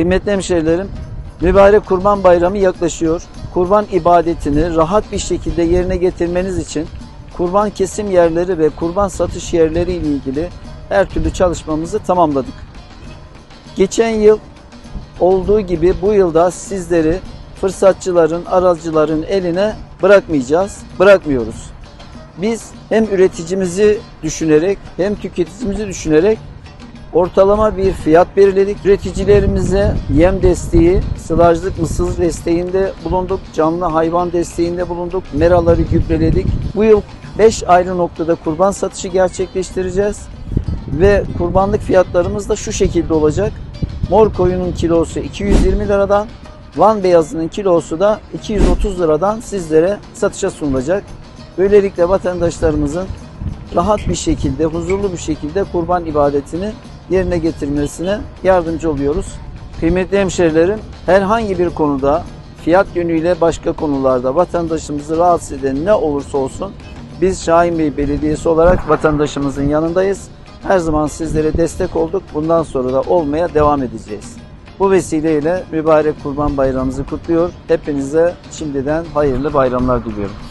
Kıymetli hemşehrilerim, mübarek Kurban Bayramı yaklaşıyor. Kurban ibadetini rahat bir şekilde yerine getirmeniz için kurban kesim yerleri ve kurban satış yerleri ile ilgili her türlü çalışmamızı tamamladık. Geçen yıl olduğu gibi bu yılda sizleri fırsatçıların, aracıların eline bırakmayacağız, bırakmıyoruz. Biz hem üreticimizi düşünerek hem tüketicimizi düşünerek ortalama bir fiyat belirledik. Üreticilerimize yem desteği, sılajlık mısır desteğinde bulunduk, canlı hayvan desteğinde bulunduk, meraları gübreledik. Bu yıl 5 ayrı noktada kurban satışı gerçekleştireceğiz ve kurbanlık fiyatlarımız da şu şekilde olacak. Mor koyunun kilosu 220 liradan, Van beyazının kilosu da 230 liradan sizlere satışa sunulacak. Böylelikle vatandaşlarımızın rahat bir şekilde, huzurlu bir şekilde kurban ibadetini yerine getirmesine yardımcı oluyoruz. Kıymetli hemşerilerim, herhangi bir konuda fiyat yönüyle başka konularda vatandaşımızı rahatsız eden ne olursa olsun biz Şahin Bey Belediyesi olarak vatandaşımızın yanındayız. Her zaman sizlere destek olduk. Bundan sonra da olmaya devam edeceğiz. Bu vesileyle mübarek Kurban Bayramımızı kutluyor. Hepinize şimdiden hayırlı bayramlar diliyorum.